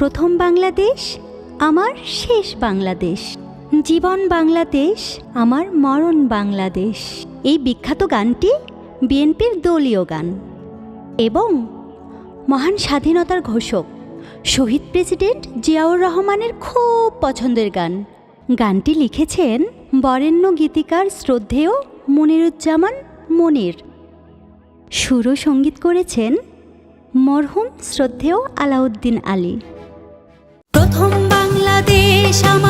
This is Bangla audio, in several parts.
প্রথম বাংলাদেশ, আমার শেষ বাংলাদেশ। জীবন বাংলাদেশ, আমার মরণ বাংলাদেশ। এই বিখ্যাত গানটি বিএনপির দলীয় গান এবং মহান স্বাধীনতার ঘোষক, শহীদ প্রেসিডেন্ট জিয়াউর রহমানের খুব পছন্দের গান। গানটি লিখেছেন বরেণ্য গীতিকার শ্রদ্ধেয় মনিরুজ্জামান মনির। সুর সংগীত করেছেন মরহুম শ্রদ্ধেয় আলাউদ্দিন আলী। 小猫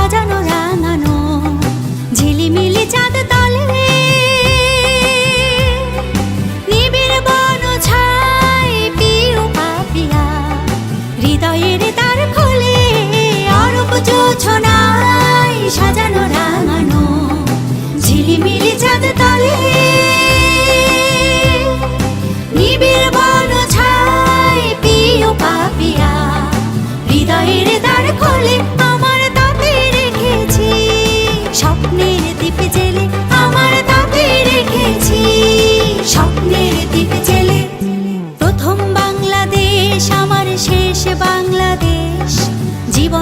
সাজানো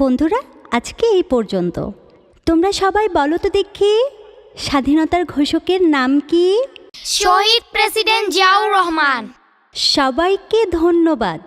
বন্ধুরা আজকে এই পর্যন্ত। তোমরা সবাই বলো তো দেখি স্বাধীনতার ঘোষকের নাম কি? শহীদ প্রেসিডেন্ট জিয়াউর রহমান। সবাইকে ধন্যবাদ।